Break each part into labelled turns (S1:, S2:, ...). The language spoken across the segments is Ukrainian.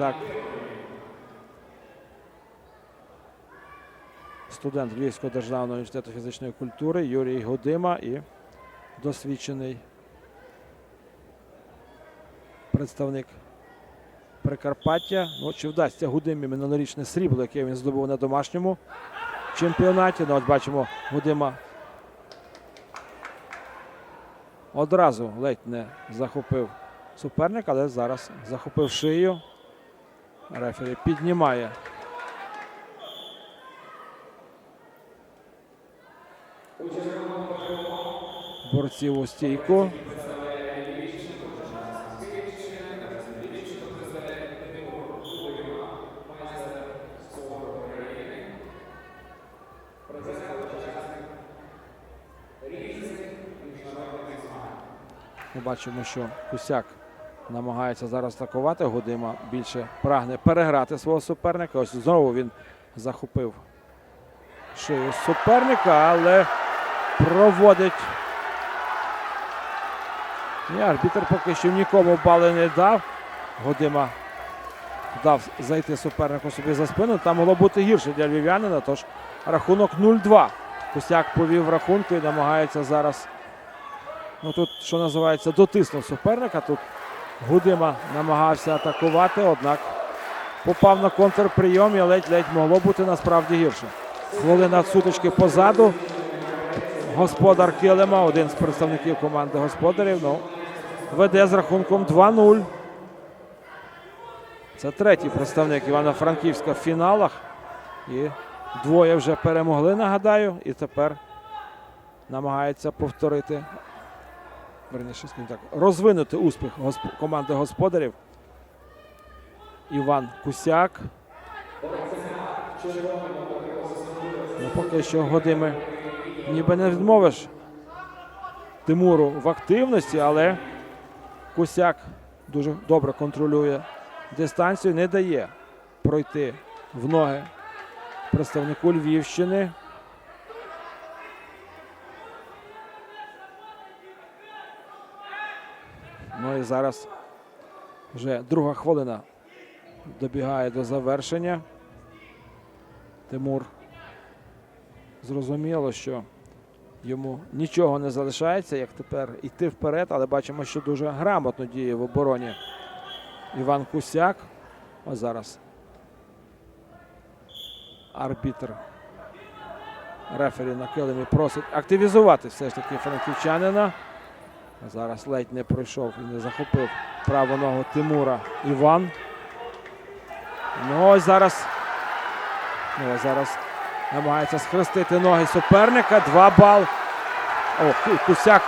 S1: І. Студент Львівського державного університету фізичної культури Юрій Годима і досвідчений представник Прикарпаття. Ну, чи вдасться Гудимі минулорічне срібло, яке він здобув на домашньому чемпіонаті. Ну, от бачимо, Гудима одразу ледь не захопив суперника, але зараз захопив шию. Рефері піднімає. Борців у стійку. Ми бачимо, що Кусяк намагається зараз атакувати. Гудима більше прагне переграти свого суперника. Ось знову він захопив шию суперника, але проводить. І арбітер поки що нікому бали не дав. Годима дав зайти супернику собі за спину. Там могло бути гірше для львів'янина, тож рахунок 0-2. Кусяк повів рахунку і намагається зараз. Ну тут, що називається, дотиснув суперника. Тут Гудима намагався атакувати, однак попав на контрприйом і ледь-ледь могло бути насправді гірше. Хвилина сутички позаду. Господар Килима, один з представників команди господарів, ну, веде з рахунком 2-0. Це третій представник Івано-Франківська в фіналах. І двоє вже перемогли, нагадаю, і тепер намагається повторити. Верніше, так, розвинути успіх госп- команди господарів. Іван Кусяк. Ну, поки що годими ніби не відмовиш Тимуру в активності, але Кусяк дуже добре контролює дистанцію, не дає пройти в ноги представнику Львівщини. Ну і зараз вже друга хвилина добігає до завершення. Тимур зрозуміло, що йому нічого не залишається, як тепер йти вперед, але бачимо, що дуже грамотно діє в обороні Іван Кусяк. Ось зараз арбітр рефері на килимі просить активізувати все ж таки франківчанина. Зараз ледь не пройшов і не захопив праву ногу Тимура Іван. Ну ось зараз. Ну, ось зараз намагається схрестити ноги суперника. Два бал. О, Кусяк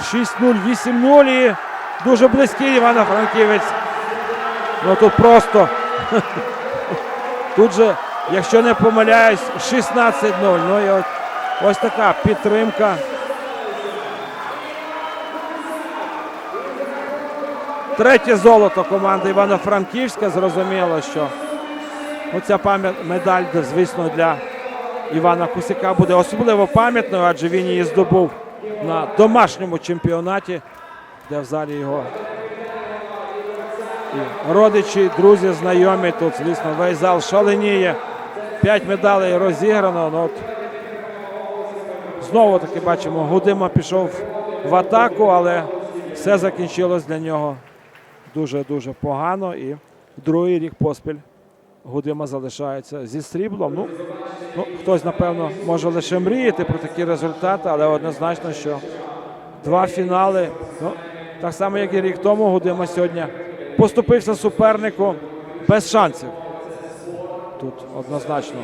S1: 6-0, 8-0 і дуже близький Івано-Франківець. Ну тут просто. Тут же, якщо не помиляюсь, 16-0. Ну і от, ось така підтримка. Третє золото команди Івано-Франківська. Зрозуміло, що пам'ят медаль, звісно, для Івана Кусяка буде особливо пам'ятною, адже він її здобув на домашньому чемпіонаті, де в залі його і родичі, друзі, знайомі. Тут, звісно, весь зал шаленіє. П'ять медалей розіграно. Ну, от, знову таки бачимо, Гудима пішов в атаку, але все закінчилось для нього дуже-дуже погано. І другий рік поспіль Гудима залишається зі сріблом. Ну, ну, хтось, напевно, може лише мріяти про такі результати, але однозначно, що два фінали. Ну, так само, як і рік тому, Гудима сьогодні поступився супернику без шансів. Тут однозначно